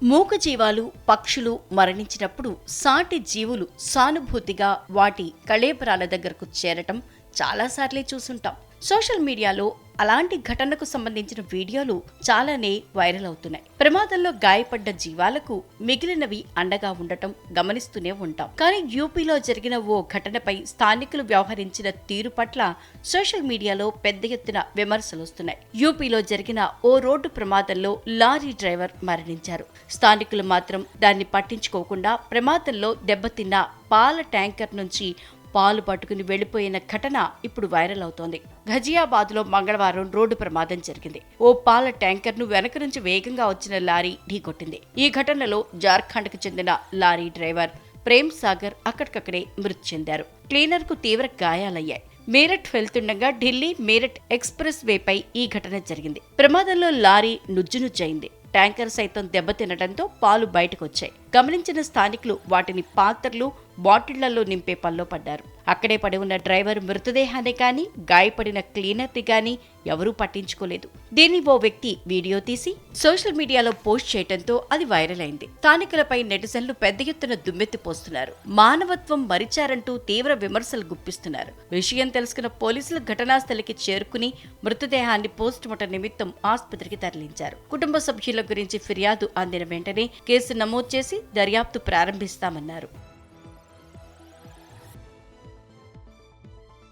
మూగజీవాలు పక్షులు మరణించినప్పుడు సాటి జీవులు సానుభూతిగా వాటి కళేబరాల దగ్గరకు చేరటం చాలాసార్లే చూసుంటాం. సోషల్ మీడియాలో అలాంటి ఘటనకు సంబంధించిన వీడియోలు చాలానే వైరల్ అవుతున్నాయి. ప్రమాదంలో గాయపడ్డ జీవాలకు మిగిలినవి అండగా ఉండటం గమనిస్తూనే ఉంటాం. కానీ యూపీలో జరిగిన ఓ ఘటనపై స్థానికులు వ్యవహరించిన తీరు పట్ల సోషల్ మీడియాలో పెద్ద ఎత్తున విమర్శలు వస్తున్నాయి. యూపీలో జరిగిన ఓ రోడ్డు ప్రమాదంలో లారీ డ్రైవర్ మరణించారు. స్థానికులు మాత్రం దాన్ని పట్టించుకోకుండా ప్రమాదంలో దెబ్బతిన్న పాల ట్యాంకర్ నుంచి పాలు పట్టుకుని వెళ్ళిపోయిన ఘటన ఇప్పుడు వైరల్ అవుతోంది. ఘజియాబాద్లో మంగళవారం రోడ్డు ప్రమాదం జరిగింది. ఓ పాల ట్యాంకర్ను వెనక నుంచి వేగంగా వచ్చిన లారీ ఢీకొట్టింది. ఈ ఘటనలో జార్ఖండ్కు చెందిన లారీ డ్రైవర్ ప్రేమ్ సాగర్ అక్కడికక్కడే మృతి చెందారు. క్లీనర్కు తీవ్ర గాయాలయ్యాయి. మీరట్ వెళ్తుండగా ఢిల్లీ మీరట్ ఎక్స్ప్రెస్ వేపై ఈ ఘటన జరిగింది. ప్రమాదంలో లారీ నుజ్జునుజ్జయింది ట్యాంకర్ సైతం దెబ్బతినడంతో పాలు బయటకొచ్చాయి. గమనించిన స్థానికులు వాటిని పాత్రలు బాటిళ్ళలో నింపే పనిలో పడ్డారు. అక్కడే పడి ఉన్న డ్రైవర్ మృతదేహాన్ని కానీ గాయపడిన క్లీనర్ని కానీ ఎవరూ పట్టించుకోలేదు. దీన్ని ఓ వ్యక్తి వీడియో తీసి సోషల్ మీడియాలో పోస్ట్ చేయడంతో అది వైరల్ అయింది. స్థానికులపై నెటిజన్లు పెద్ద ఎత్తున దుమ్మెత్తిపోస్తున్నారు మానవత్వం మరిచారంటూ తీవ్ర విమర్శలు గుప్పిస్తున్నారు. విషయం తెలుసుకున్న పోలీసులు ఘటనా స్థలికి చేరుకుని మృతదేహాన్ని పోస్టుమార్టం నిమిత్తం ఆసుపత్రికి తరలించారు. కుటుంబ సభ్యుల గురించి ఫిర్యాదు అందిన వెంటనే కేసు నమోదు చేసి దర్యాప్తు ప్రారంభిస్తామన్నారు